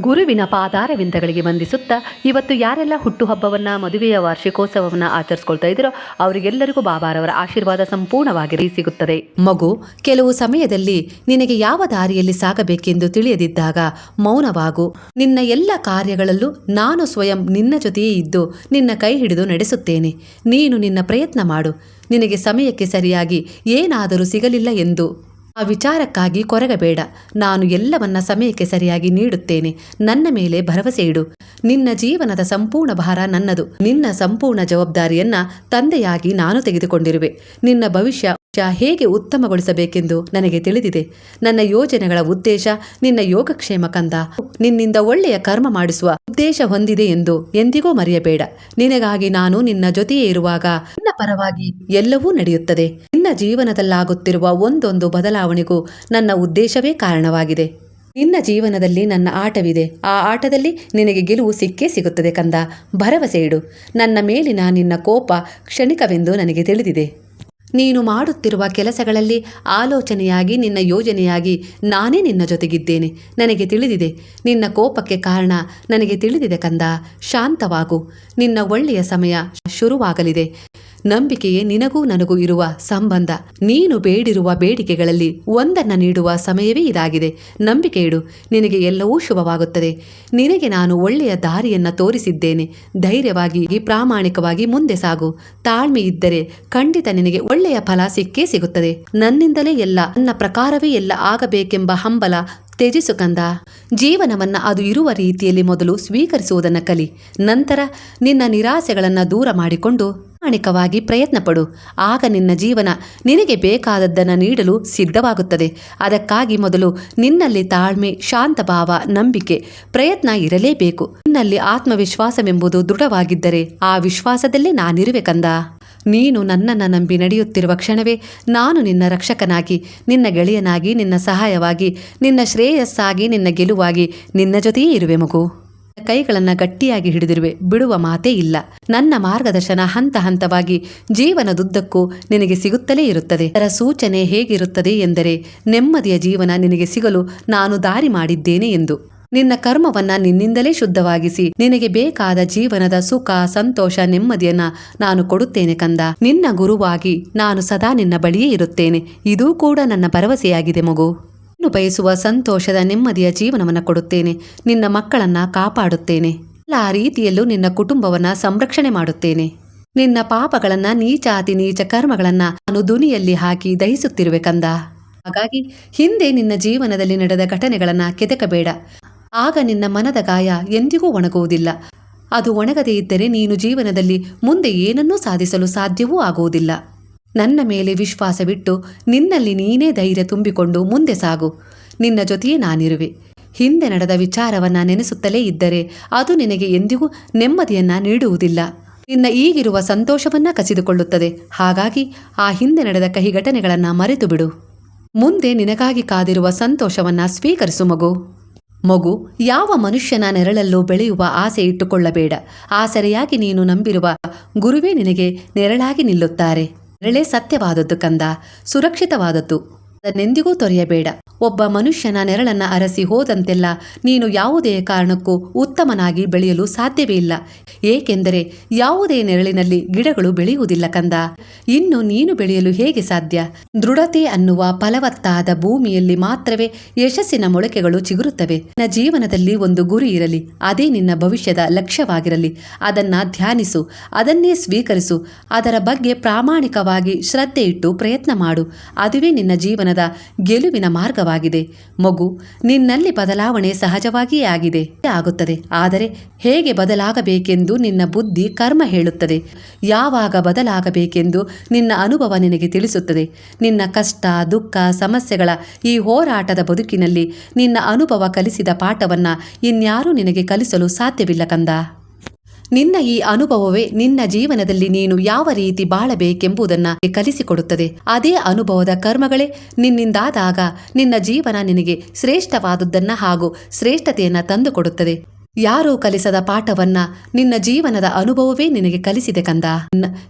ಗುರುವಿನ ಪಾದಾರವಿಂದಗಳಿಗೆ ವಂದಿಸುತ್ತಾ ಇವತ್ತು ಯಾರೆಲ್ಲ ಹುಟ್ಟುಹಬ್ಬವನ್ನು, ಮದುವೆಯ ವಾರ್ಷಿಕೋತ್ಸವವನ್ನು ಆಚರಿಸ್ಕೊಳ್ತಾ ಇದ್ದೀರೋ ಅವರಿಗೆಲ್ಲರಿಗೂ ಬಾಬಾರವರ ಆಶೀರ್ವಾದ ಸಂಪೂರ್ಣವಾಗಿ ಸಿಗುತ್ತದೆ. ಮಗು, ಕೆಲವು ಸಮಯದಲ್ಲಿ ನಿನಗೆ ಯಾವ ದಾರಿಯಲ್ಲಿ ಸಾಗಬೇಕೆಂದು ತಿಳಿಯದಿದ್ದಾಗ ಮೌನವಾಗು. ನಿನ್ನ ಎಲ್ಲ ಕಾರ್ಯಗಳಲ್ಲೂ ನಾನು ಸ್ವಯಂ ನಿನ್ನ ಜೊತೆಯೇ ಇದ್ದು ನಿನ್ನ ಕೈ ಹಿಡಿದು ನಡೆಸುತ್ತೇನೆ. ನೀನು ನಿನ್ನ ಪ್ರಯತ್ನ ಮಾಡು. ನಿನಗೆ ಸಮಯಕ್ಕೆ ಸರಿಯಾಗಿ ಏನಾದರೂ ಸಿಗಲಿಲ್ಲ ಎಂದು. ಆ ವಿಚಾರಕ್ಕಾಗಿ ಕೊರಗಬೇಡ. ನಾನು ಎಲ್ಲವನ್ನ ಸಮಯಕ್ಕೆ ಸರಿಯಾಗಿ ನೀಡುತ್ತೇನೆ. ನನ್ನ ಮೇಲೆ ಭರವಸೆ ಇಡು. ನಿನ್ನ ಜೀವನದ ಸಂಪೂರ್ಣ ಭಾರ ನನ್ನದು. ನಿನ್ನ ಸಂಪೂರ್ಣ ಜವಾಬ್ದಾರಿಯನ್ನ ತಂದೆಯಾಗಿ ನಾನು ತೆಗೆದುಕೊಂಡಿರುವೆ. ನಿನ್ನ ಭವಿಷ್ಯ ಹೇಗೆ ಉತ್ತಮಗೊಳಿಸಬೇಕೆಂದು ನನಗೆ ತಿಳಿದಿದೆ. ನನ್ನ ಯೋಜನೆಗಳ ಉದ್ದೇಶ ನಿನ್ನ ಯೋಗಕ್ಷೇಮ ಕಂದ. ನಿನ್ನಿಂದ ಒಳ್ಳೆಯ ಕರ್ಮ ಮಾಡಿಸುವ ಉದ್ದೇಶ ಹೊಂದಿದೆ ಎಂದು ಎಂದಿಗೂ ಮರೆಯಬೇಡ. ನಿನಗಾಗಿ ನಾನು ನಿನ್ನ ಜೊತೆಯೇ ಇರುವಾಗ ಪರವಾಗಿ ಎಲ್ಲವೂ ನಡೆಯುತ್ತದೆ. ನಿನ್ನ ಜೀವನದಲ್ಲಾಗುತ್ತಿರುವ ಒಂದೊಂದು ಬದಲಾವಣೆಗೂ ನನ್ನ ಉದ್ದೇಶವೇ ಕಾರಣವಾಗಿದೆ. ನಿನ್ನ ಜೀವನದಲ್ಲಿ ನನ್ನ ಆಟವಿದೆ. ಆ ಆಟದಲ್ಲಿ ನಿನಗೆ ಗೆಲುವು ಸಿಕ್ಕೇ ಸಿಗುತ್ತದೆ ಕಂದ. ಭರವಸೆ ಇಡು. ನನ್ನ ಮೇಲಿನ ನಿನ್ನ ಕೋಪ ಕ್ಷಣಿಕವೆಂದು ನನಗೆ ತಿಳಿದಿದೆ. ನೀನು ಮಾಡುತ್ತಿರುವ ಕೆಲಸಗಳಲ್ಲಿ ಆಲೋಚನೆಯಾಗಿ, ನಿನ್ನ ಯೋಜನೆಯಾಗಿ ನಾನೇ ನಿನ್ನ ಜೊತೆಗಿದ್ದೇನೆ. ನನಗೆ ತಿಳಿದಿದೆ. ನಿನ್ನ ಕೋಪಕ್ಕೆ ಕಾರಣ ನನಗೆ ತಿಳಿದಿದೆ ಕಂದ. ಶಾಂತವಾಗು. ನಿನ್ನ ಒಳ್ಳೆಯ ಸಮಯ ಶುರುವಾಗಲಿದೆ. ನಂಬಿಕೆಯೇ ನಿನಗೂ ನನಗೂ ಇರುವ ಸಂಬಂಧ. ನೀನು ಬೇಡಿರುವ ಬೇಡಿಕೆಗಳಲ್ಲಿ ಒಂದನ್ನ ನೀಡುವ ಸಮಯವೇ ಇದಾಗಿದೆ. ನಂಬಿಕೆ ಇಡು ನಿನಗೆ ಎಲ್ಲವೂ ಶುಭವಾಗುತ್ತದೆ. ನಿನಗೆ ನಾನು ಒಳ್ಳೆಯ ದಾರಿಯನ್ನು ತೋರಿಸಿದ್ದೇನೆ. ಧೈರ್ಯವಾಗಿ ಪ್ರಾಮಾಣಿಕವಾಗಿ ಮುಂದೆ ಸಾಗು. ತಾಳ್ಮೆ ಇದ್ದರೆ ಖಂಡಿತ ನಿನಗೆ ಒಳ್ಳೆಯ ಫಲ ಸಿಕ್ಕೇ ಸಿಗುತ್ತದೆ. ನನ್ನಿಂದಲೇ ಎಲ್ಲ, ನನ್ನ ಪ್ರಕಾರವೇ ಎಲ್ಲ ಆಗಬೇಕೆಂಬ ಹಂಬಲ ತ್ಯಜಿಸು ಕಂದ. ಜೀವನವನ್ನ ಅದು ಇರುವ ರೀತಿಯಲ್ಲಿ ಮೊದಲು ಸ್ವೀಕರಿಸುವುದನ್ನು ಕಲಿ. ನಂತರ ನಿನ್ನ ನಿರಾಸೆಗಳನ್ನು ದೂರ ಮಾಡಿಕೊಂಡು ಪ್ರಾಮಾಣಿಕವಾಗಿ ಪ್ರಯತ್ನಪಡು. ಆಗ ನಿನ್ನ ಜೀವನ ನಿನಗೆ ಬೇಕಾದದ್ದನ್ನು ನೀಡಲು ಸಿದ್ಧವಾಗುತ್ತದೆ. ಅದಕ್ಕಾಗಿ ಮೊದಲು ನಿನ್ನಲ್ಲಿ ತಾಳ್ಮೆ, ಶಾಂತಭಾವ, ನಂಬಿಕೆ, ಪ್ರಯತ್ನ ಇರಲೇಬೇಕು. ನಿನ್ನಲ್ಲಿ ಆತ್ಮವಿಶ್ವಾಸವೆಂಬುದು ದೃಢವಾಗಿದ್ದರೆ ಆ ವಿಶ್ವಾಸದಲ್ಲೇ ನಾನಿರುವೆ ಕಂದ. ನೀನು ನನ್ನನ್ನು ನಂಬಿ ನಡೆಯುತ್ತಿರುವ ಕ್ಷಣವೇ ನಾನು ನಿನ್ನ ರಕ್ಷಕನಾಗಿ, ನಿನ್ನ ಗೆಳೆಯನಾಗಿ, ನಿನ್ನ ಸಹಾಯವಾಗಿ, ನಿನ್ನ ಶ್ರೇಯಸ್ಸಾಗಿ, ನಿನ್ನ ಗೆಲುವಾಗಿ ನಿನ್ನ ಜೊತೆಯೇ ಇರುವೆ ಮಗು. ಕೈಗಳನ್ನು ಗಟ್ಟಿಯಾಗಿ ಹಿಡಿದಿರುವೆ, ಬಿಡುವ ಮಾತೇ ಇಲ್ಲ. ನನ್ನ ಮಾರ್ಗದರ್ಶನ ಹಂತ ಹಂತವಾಗಿ ಜೀವನದುದ್ದಕ್ಕೂ ನಿನಗೆ ಸಿಗುತ್ತಲೇ ಇರುತ್ತದೆ. ಅದರ ಸೂಚನೆ ಹೇಗಿರುತ್ತದೆ ಎಂದರೆ, ನೆಮ್ಮದಿಯ ಜೀವನ ನಿನಗೆ ಸಿಗಲು ನಾನು ದಾರಿ ಮಾಡಿದ್ದೇನೆ ಎಂದು. ನಿನ್ನ ಕರ್ಮವನ್ನ ನಿನ್ನಿಂದಲೇ ಶುದ್ಧವಾಗಿಸಿ, ನಿನಗೆ ಬೇಕಾದ ಜೀವನದ ಸುಖ, ಸಂತೋಷ, ನೆಮ್ಮದಿಯನ್ನ ನಾನು ಕೊಡುತ್ತೇನೆ ಕಂದ. ನಿನ್ನ ಗುರುವಾಗಿ ನಾನು ಸದಾ ನಿನ್ನ ಬಳಿಯೇ ಇರುತ್ತೇನೆ. ಇದೂ ಕೂಡ ನನ್ನ ಭರವಸೆಯಾಗಿದೆ ಮಗು. ನೀನು ಬಯಸುವ ಸಂತೋಷದ ನೆಮ್ಮದಿಯ ಜೀವನವನ್ನು ಕೊಡುತ್ತೇನೆ. ನಿನ್ನ ಮಕ್ಕಳನ್ನ ಕಾಪಾಡುತ್ತೇನೆ. ಎಲ್ಲ ರೀತಿಯಲ್ಲೂ ನಿನ್ನ ಕುಟುಂಬವನ್ನ ಸಂರಕ್ಷಣೆ ಮಾಡುತ್ತೇನೆ. ನಿನ್ನ ಪಾಪಗಳನ್ನ ನೀಚಾತಿ ನೀಚ ಕರ್ಮಗಳನ್ನ ನಾನು ದುನಿಯಲ್ಲಿ ಹಾಕಿ ದಹಿಸುತ್ತಿರುವೆ ಕಂದ. ಹಾಗಾಗಿ ಹಿಂದೆ ನಿನ್ನ ಜೀವನದಲ್ಲಿ ನಡೆದ ಘಟನೆಗಳನ್ನ ಕೆದಕಬೇಡ. ಆಗ ನಿನ್ನ ಮನದ ಗಾಯ ಎಂದಿಗೂ ಒಣಗುವುದಿಲ್ಲ. ಅದು ಒಣಗದೇ ಇದ್ದರೆ ನೀನು ಜೀವನದಲ್ಲಿ ಮುಂದೆ ಏನನ್ನೂ ಸಾಧಿಸಲು ಸಾಧ್ಯವೂ ಆಗುವುದಿಲ್ಲ. ನನ್ನ ಮೇಲೆ ವಿಶ್ವಾಸವಿಟ್ಟು ನಿನ್ನಲ್ಲಿ ನೀನೇ ಧೈರ್ಯ ತುಂಬಿಕೊಂಡು ಮುಂದೆ ಸಾಗು. ನಿನ್ನ ಜೊತೆಯೇ ನಾನಿರುವೆ. ಹಿಂದೆ ನಡೆದ ವಿಚಾರವನ್ನ ನೆನೆಸುತ್ತಲೇ ಇದ್ದರೆ ಅದು ನಿನಗೆ ಎಂದಿಗೂ ನೆಮ್ಮದಿಯನ್ನ ನೀಡುವುದಿಲ್ಲ. ನಿನ್ನ ಈಗಿರುವ ಸಂತೋಷವನ್ನ ಕಸಿದುಕೊಳ್ಳುತ್ತದೆ. ಹಾಗಾಗಿ ಆ ಹಿಂದೆ ನಡೆದ ಕಹಿ ಘಟನೆಗಳನ್ನ ಮರೆತು ಬಿಡು. ಮುಂದೆ ನಿನಗಾಗಿ ಕಾದಿರುವ ಸಂತೋಷವನ್ನ ಸ್ವೀಕರಿಸು ಮಗು. ಮಗು, ಯಾವ ಮನುಷ್ಯನ ನೆರಳಲ್ಲೂ ಬೆಳೆಯುವ ಆಸೆ ಇಟ್ಟುಕೊಳ್ಳಬೇಡ. ಆಸರೆಯಾಗಿ ನೀನು ನಂಬಿರುವ ಗುರುವೇ ನಿನಗೆ ನೆರಳಾಗಿ ನಿಲ್ಲುತ್ತಾರೆ. ನೆರಳೇ ಸತ್ಯವಾದದ್ದು ಕಂದ ಸುರಕ್ಷಿತವಾದದ್ದು. ಅದನ್ನೆಂದಿಗೂ ತೊರೆಯಬೇಡ. ಒಬ್ಬ ಮನುಷ್ಯನ ನೆರಳನ್ನ ಅರಸಿ ಹೋದಂತೆಲ್ಲ ನೀನು ಯಾವುದೇ ಕಾರಣಕ್ಕೂ ಉತ್ತಮನಾಗಿ ಬೆಳೆಯಲು ಸಾಧ್ಯವೇ ಇಲ್ಲ. ಏಕೆಂದರೆ ಯಾವುದೇ ನೆರಳಿನಲ್ಲಿ ಗಿಡಗಳು ಬೆಳೆಯುವುದಿಲ್ಲ ಕಂದ. ಇನ್ನು ನೀನು ಬೆಳೆಯಲು ಹೇಗೆ ಸಾಧ್ಯ? ದೃಢತೆ ಅನ್ನುವ ಫಲವತ್ತಾದ ಭೂಮಿಯಲ್ಲಿ ಮಾತ್ರವೇ ಯಶಸ್ಸಿನ ಮೊಳಕೆಗಳು ಚಿಗುರುತ್ತವೆ. ನಿನ್ನ ಜೀವನದಲ್ಲಿ ಒಂದು ಗುರಿ ಇರಲಿ, ಅದೇ ನಿನ್ನ ಭವಿಷ್ಯದ ಲಕ್ಷ್ಯವಾಗಿರಲಿ. ಅದನ್ನ ಧ್ಯಾನಿಸು, ಅದನ್ನೇ ಸ್ವೀಕರಿಸು, ಅದರ ಬಗ್ಗೆ ಪ್ರಾಮಾಣಿಕವಾಗಿ ಶ್ರದ್ಧೆ ಇಟ್ಟು ಪ್ರಯತ್ನ ಮಾಡು. ಅದುವೇ ನಿನ್ನ ಜೀವನದ ಗೆಲುವಿನ ಮಾರ್ಗವಾಗಿದೆ ಮಗು, ನಿನ್ನಲ್ಲಿ ಬದಲಾವಣೆ ಸಹಜವಾಗಿಯೇ ಆಗಿದೆ. ಆಗುತ್ತದೆ. ಆದರೆ ಹೇಗೆ ಬದಲಾಗಬೇಕೆಂದು ನಿನ್ನ ಬುದ್ಧಿ ಕರ್ಮ ಹೇಳುತ್ತದೆ. ಯಾವಾಗ ಬದಲಾಗಬೇಕೆಂದು ನಿನ್ನ ಅನುಭವ ನಿನಗೆ ತಿಳಿಸುತ್ತದೆ. ನಿನ್ನ ಕಷ್ಟ, ದುಃಖ, ಸಮಸ್ಯೆಗಳ ಈ ಹೋರಾಟದ ಬದುಕಿನಲ್ಲಿ ನಿನ್ನ ಅನುಭವ ಕಲಿಸಿದ ಪಾಠವನ್ನ ಇನ್ಯಾರೂ ನಿನಗೆ ಕಲಿಸಲು ಸಾಧ್ಯವಿಲ್ಲ ಕಂದ. ನಿನ್ನ ಈ ಅನುಭವವೇ ನಿನ್ನ ಜೀವನದಲ್ಲಿ ನೀನು ಯಾವ ರೀತಿ ಬಾಳಬೇಕೆಂಬುದನ್ನು ಕಲಿಸಿಕೊಡುತ್ತದೆ. ಅದೇ ಅನುಭವದ ಕರ್ಮಗಳೇ ನಿನ್ನಿಂದಾದಾಗ ನಿನ್ನ ಜೀವನ ನಿನಗೆ ಶ್ರೇಷ್ಠವಾದುದನ್ನ ಹಾಗೂ ಶ್ರೇಷ್ಠತೆಯನ್ನ ತಂದುಕೊಡುತ್ತದೆ. ಯಾರೂ ಕಲಿಸದ ಪಾಠವನ್ನ ನಿನ್ನ ಜೀವನದ ಅನುಭವವೇ ನಿನಗೆ ಕಲಿಸಿದೆ ಕಂದ.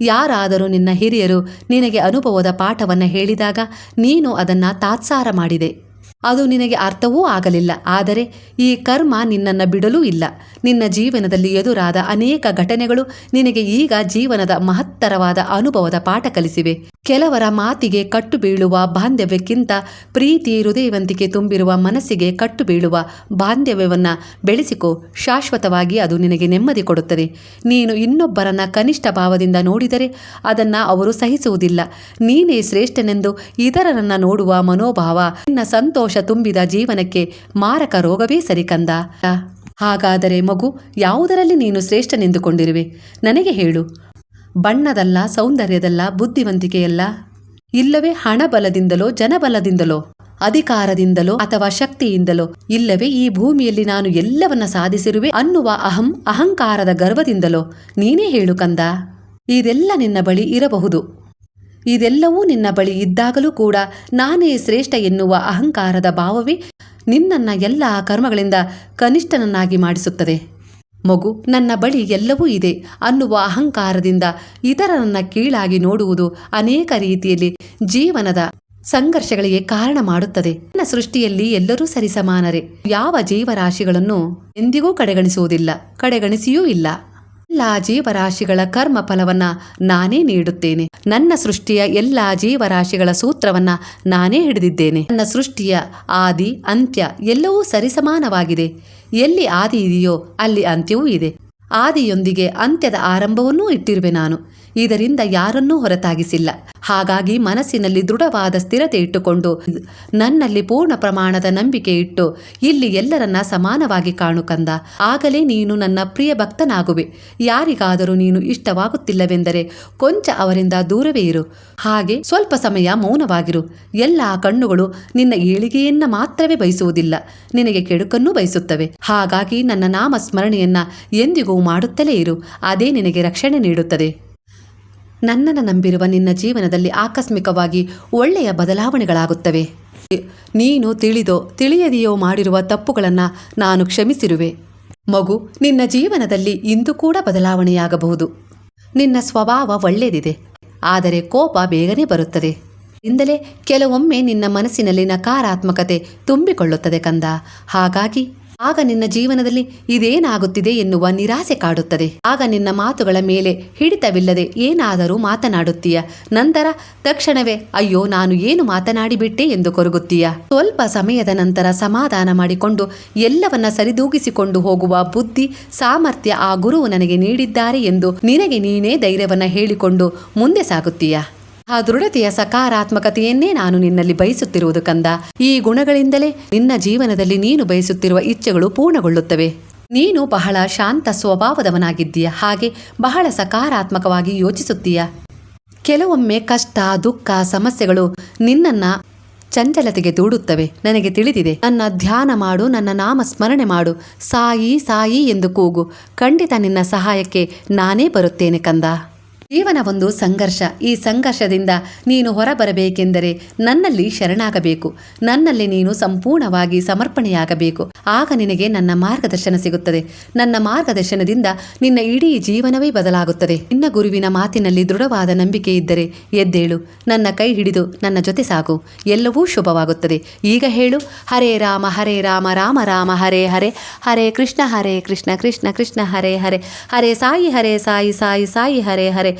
ಯಾರಾದರೂ ನಿನ್ನ ಹಿರಿಯರು ನಿನಗೆ ಅನುಭವದ ಪಾಠವನ್ನ ಹೇಳಿದಾಗ ನೀನು ಅದನ್ನ ತಾತ್ಸಾರ ಮಾಡಿದೆ. ಅದು ನಿನಗೆ ಅರ್ಥವೂ ಆಗಲಿಲ್ಲ. ಆದರೆ ಈ ಕರ್ಮ ನಿನ್ನನ್ನು ಬಿಡಲೂ ಇಲ್ಲ. ನಿನ್ನ ಜೀವನದಲ್ಲಿ ಎದುರಾದ ಅನೇಕ ಘಟನೆಗಳು ನಿನಗೆ ಈಗ ಜೀವನದ ಮಹತ್ತರವಾದ ಅನುಭವದ ಪಾಠ ಕಲಿಸಿವೆ. ಕೆಲವರ ಮಾತಿಗೆ ಕಟ್ಟು ಬೀಳುವ ಬಾಂಧವ್ಯಕ್ಕಿಂತ ಪ್ರೀತಿ ಹೃದಯವಂತಿಕೆ ತುಂಬಿರುವ ಮನಸ್ಸಿಗೆ ಕಟ್ಟು ಬೀಳುವ ಬಾಂಧವ್ಯವನ್ನು ಬೆಳೆಸಿಕೊ, ಶಾಶ್ವತವಾಗಿ ಅದು ನಿನಗೆ ನೆಮ್ಮದಿ ಕೊಡುತ್ತದೆ. ನೀನು ಇನ್ನೊಬ್ಬರನ್ನ ಕನಿಷ್ಠ ಭಾವದಿಂದ ನೋಡಿದರೆ ಅದನ್ನು ಅವರು ಸಹಿಸುವುದಿಲ್ಲ. ನೀನೇ ಶ್ರೇಷ್ಠನೆಂದು ಇತರರನ್ನ ನೋಡುವ ಮನೋಭಾವ ನಿನ್ನ ಸಂತೋಷ ತುಂಬಿದ ಜೀವನಕ್ಕೆ ಮಾರಕ ರೋಗವೇ ಸರಿಕಂದ. ಹಾಗಾದರೆ ಮಗು, ಯಾವುದರಲ್ಲಿ ನೀನು ಶ್ರೇಷ್ಠನೆಂದುಕೊಂಡಿರುವೆ ನನಗೆ ಹೇಳು. ಬಣ್ಣದಲ್ಲ, ಸೌಂದರ್ಯದಲ್ಲ, ಬುದ್ಧಿವಂತಿಕೆಯಲ್ಲ? ಇಲ್ಲವೇ ಹಣಬಲದಿಂದಲೋ, ಜನಬಲದಿಂದಲೋ, ಅಧಿಕಾರದಿಂದಲೋ ಅಥವಾ ಶಕ್ತಿಯಿಂದಲೋ? ಇಲ್ಲವೇ ಈ ಭೂಮಿಯಲ್ಲಿ ನಾನು ಎಲ್ಲವನ್ನ ಸಾಧಿಸಿರುವೆ ಅನ್ನುವ ಅಹಂ, ಅಹಂಕಾರದ ಗರ್ವದಿಂದಲೋ? ನೀನೇ ಹೇಳು ಕಂದ. ಇದೆಲ್ಲ ನಿನ್ನ ಬಳಿ ಇರಬಹುದು. ಇದೆಲ್ಲವೂ ನಿನ್ನ ಬಳಿ ಇದ್ದಾಗಲೂ ಕೂಡ ನಾನೇ ಶ್ರೇಷ್ಠ ಎನ್ನುವ ಅಹಂಕಾರದ ಭಾವವೇ ನಿನ್ನನ್ನ ಎಲ್ಲ ಕರ್ಮಗಳಿಂದ ಕನಿಷ್ಠನನ್ನಾಗಿ ಮಾಡಿಸುತ್ತದೆ. ಮಗು, ನನ್ನ ಬಳಿ ಎಲ್ಲವೂ ಇದೆ ಅನ್ನುವ ಅಹಂಕಾರದಿಂದ ಇತರರನ್ನ ಕೀಳಾಗಿ ನೋಡುವುದು ಅನೇಕ ರೀತಿಯಲ್ಲಿ ಜೀವನದ ಸಂಘರ್ಷಗಳಿಗೆ ಕಾರಣ ಮಾಡುತ್ತದೆ. ನನ್ನ ಸೃಷ್ಟಿಯಲ್ಲಿ ಎಲ್ಲರೂ ಸರಿಸಮಾನರೆ. ಯಾವ ಜೀವರಾಶಿಗಳನ್ನು ಎಂದಿಗೂ ಕಡೆಗಣಿಸುವುದಿಲ್ಲ, ಕಡೆಗಣಿಸಿಯೂ ಇಲ್ಲ. ಎಲ್ಲ ಜೀವರಾಶಿಗಳ ಕರ್ಮ ಫಲವನ್ನ ನಾನೇ ನೀಡುತ್ತೇನೆ. ನನ್ನ ಸೃಷ್ಟಿಯ ಎಲ್ಲ ಜೀವರಾಶಿಗಳ ಸೂತ್ರವನ್ನ ನಾನೇ ಹಿಡಿದಿದ್ದೇನೆ. ನನ್ನ ಸೃಷ್ಟಿಯ ಆದಿ, ಅಂತ್ಯ ಎಲ್ಲವೂ ಸರಿಸಮಾನವಾಗಿದೆ. ಎಲ್ಲಿ ಆದಿ ಇದೆಯೋ ಅಲ್ಲಿ ಅಂತ್ಯವೂ ಇದೆ. ಆದಿಯೊಂದಿಗೆ ಅಂತ್ಯದ ಆರಂಭವನ್ನೂ ಇಟ್ಟಿರುವೆ ನಾನು. ಇದರಿಂದ ಯಾರನ್ನೂ ಹೊರತಾಗಿಸಿಲ್ಲ. ಹಾಗಾಗಿ ಮನಸ್ಸಿನಲ್ಲಿ ದೃಢವಾದ ಸ್ಥಿರತೆ ಇಟ್ಟುಕೊಂಡು ನನ್ನಲ್ಲಿ ಪೂರ್ಣ ಪ್ರಮಾಣದ ನಂಬಿಕೆ ಇಟ್ಟು ಇಲ್ಲಿ ಎಲ್ಲರನ್ನ ಸಮಾನವಾಗಿ ಕಾಣು ಕಂದ. ಆಗಲೇ ನೀನು ನನ್ನ ಪ್ರಿಯ ಭಕ್ತನಾಗುವೆ. ಯಾರಿಗಾದರೂ ನೀನು ಇಷ್ಟವಾಗುತ್ತಿಲ್ಲವೆಂದರೆ ಕೊಂಚ ಅವರಿಂದ ದೂರವೇ ಇರು. ಹಾಗೆ ಸ್ವಲ್ಪ ಸಮಯ ಮೌನವಾಗಿರು. ಎಲ್ಲ ಕಣ್ಣುಗಳು ನಿನ್ನ ಏಳಿಗೆಯನ್ನ ಮಾತ್ರವೇ ಬಯಸುವುದಿಲ್ಲ. ನಿನಗೆ ಕೆಡುಕನ್ನೂ ಬಯಸುತ್ತವೆ. ಹಾಗಾಗಿ ನನ್ನ ನಾಮ ಸ್ಮರಣೆಯನ್ನ ಎಂದಿಗೂ ಮಾಡುತ್ತಲೇ ಇರು. ಅದೇ ನಿನಗೆ ರಕ್ಷಣೆ ನೀಡುತ್ತದೆ. ನನ್ನನ್ನು ನಂಬಿರುವ ನಿನ್ನ ಜೀವನದಲ್ಲಿ ಆಕಸ್ಮಿಕವಾಗಿ ಒಳ್ಳೆಯ ಬದಲಾವಣೆಗಳಾಗುತ್ತವೆ. ನೀನು ತಿಳಿದೋ, ತಿಳಿಯದೆಯೋ ಮಾಡಿರುವ ತಪ್ಪುಗಳನ್ನು ನಾನು ಕ್ಷಮಿಸಿರುವೆ. ಮಗು, ನಿನ್ನ ಜೀವನದಲ್ಲಿ ಇಂದು ಕೂಡ ಬದಲಾವಣೆಯಾಗಬಹುದು. ನಿನ್ನ ಸ್ವಭಾವ ಒಳ್ಳೆಯದಿದೆ, ಆದರೆ ಕೋಪ ಬೇಗನೆ ಬರುತ್ತದೆ. ಇಂದಲೇ ಕೆಲವೊಮ್ಮೆ ನಿನ್ನ ಮನಸ್ಸಿನಲ್ಲಿ ನಕಾರಾತ್ಮಕತೆ ತುಂಬಿಕೊಳ್ಳುತ್ತದೆ ಕಂದ. ಹಾಗಾಗಿ ಆಗ ನಿನ್ನ ಜೀವನದಲ್ಲಿ ಇದೇನಾಗುತ್ತಿದೆ ಎನ್ನುವ ನಿರಾಸೆ ಕಾಡುತ್ತದೆ. ಆಗ ನಿನ್ನ ಮಾತುಗಳ ಮೇಲೆ ಹಿಡಿತವಿಲ್ಲದೆ ಏನಾದರೂ ಮಾತನಾಡುತ್ತೀಯ. ನಂತರ ತಕ್ಷಣವೇ, ಅಯ್ಯೋ, ನಾನು ಏನು ಮಾತನಾಡಿಬಿಟ್ಟೆ ಎಂದು ಕೊರಗುತ್ತೀಯ. ಸ್ವಲ್ಪ ಸಮಯದ ನಂತರ ಸಮಾಧಾನ ಮಾಡಿಕೊಂಡು ಎಲ್ಲವನ್ನ ಸರಿದೂಗಿಸಿಕೊಂಡು ಹೋಗುವ ಬುದ್ಧಿ, ಸಾಮರ್ಥ್ಯ ಆ ಗುರುವು ನನಗೆ ನೀಡಿದ್ದಾರೆ ಎಂದು ನಿನಗೆ ನೀನೇ ಧೈರ್ಯವನ್ನ ಹೇಳಿಕೊಂಡು ಮುಂದೆ ಸಾಗುತ್ತೀಯ. ಆ ದೃಢತೆಯ ಸಕಾರಾತ್ಮಕತೆಯನ್ನೇ ನಾನು ನಿನ್ನಲ್ಲಿ ಬಯಸುತ್ತಿರುವುದು ಕಂದ. ಈ ಗುಣಗಳಿಂದಲೇ ನಿನ್ನ ಜೀವನದಲ್ಲಿ ನೀನು ಬಯಸುತ್ತಿರುವ ಇಚ್ಛೆಗಳು ಪೂರ್ಣಗೊಳ್ಳುತ್ತವೆ. ನೀನು ಬಹಳ ಶಾಂತ ಸ್ವಭಾವದವನಾಗಿದ್ದೀಯ. ಹಾಗೆ ಬಹಳ ಸಕಾರಾತ್ಮಕವಾಗಿ ಯೋಚಿಸುತ್ತೀಯ. ಕೆಲವೊಮ್ಮೆ ಕಷ್ಟ, ದುಃಖ, ಸಮಸ್ಯೆಗಳು ನಿನ್ನನ್ನು ಚಂಚಲತೆಗೆ ದೂಡುತ್ತವೆ ನನಗೆ ತಿಳಿದಿದೆ. ನನ್ನ ಧ್ಯಾನ ಮಾಡು, ನನ್ನ ನಾಮ ಸ್ಮರಣೆ ಮಾಡು. ಸಾಯಿ ಸಾಯಿ ಎಂದು ಕೂಗು. ಖಂಡಿತ ನಿನ್ನ ಸಹಾಯಕ್ಕೆ ನಾನೇ ಬರುತ್ತೇನೆ ಕಂದ. ಜೀವನ ಒಂದು ಸಂಘರ್ಷ. ಈ ಸಂಘರ್ಷದಿಂದ ನೀನು ಹೊರಬರಬೇಕೆಂದರೆ ನನ್ನಲ್ಲಿ ಶರಣಾಗಬೇಕು. ನನ್ನಲ್ಲಿ ನೀನು ಸಂಪೂರ್ಣವಾಗಿ ಸಮರ್ಪಣೆಯಾಗಬೇಕು. ಆಗ ನಿನಗೆ ನನ್ನ ಮಾರ್ಗದರ್ಶನ ಸಿಗುತ್ತದೆ. ನನ್ನ ಮಾರ್ಗದರ್ಶನದಿಂದ ನಿನ್ನ ಇಡೀ ಜೀವನವೇ ಬದಲಾಗುತ್ತದೆ. ನಿನ್ನ ಗುರುವಿನ ಮಾತಿನಲ್ಲಿ ದೃಢವಾದ ನಂಬಿಕೆ ಇದ್ದರೆ ಎದ್ದೇಳು. ನನ್ನ ಕೈ ಹಿಡಿದು ನನ್ನ ಜೊತೆ ಸಾಗು. ಎಲ್ಲವೂ ಶುಭವಾಗುತ್ತದೆ. ಈಗ ಹೇಳು. ಹರೇ ರಾಮ ಹರೇ ರಾಮ ರಾಮ ರಾಮ, ಹರೇ ಹರೇ. ಹರೇ ಕೃಷ್ಣ ಹರೇ ಕೃಷ್ಣ ಕೃಷ್ಣ ಕೃಷ್ಣ, ಹರೇ ಹರೇ. ಹರೇ ಸಾಯಿ ಹರೇ ಸಾಯಿ ಸಾಯಿ ಸಾಯಿ, ಹರೇ ಹರೇ.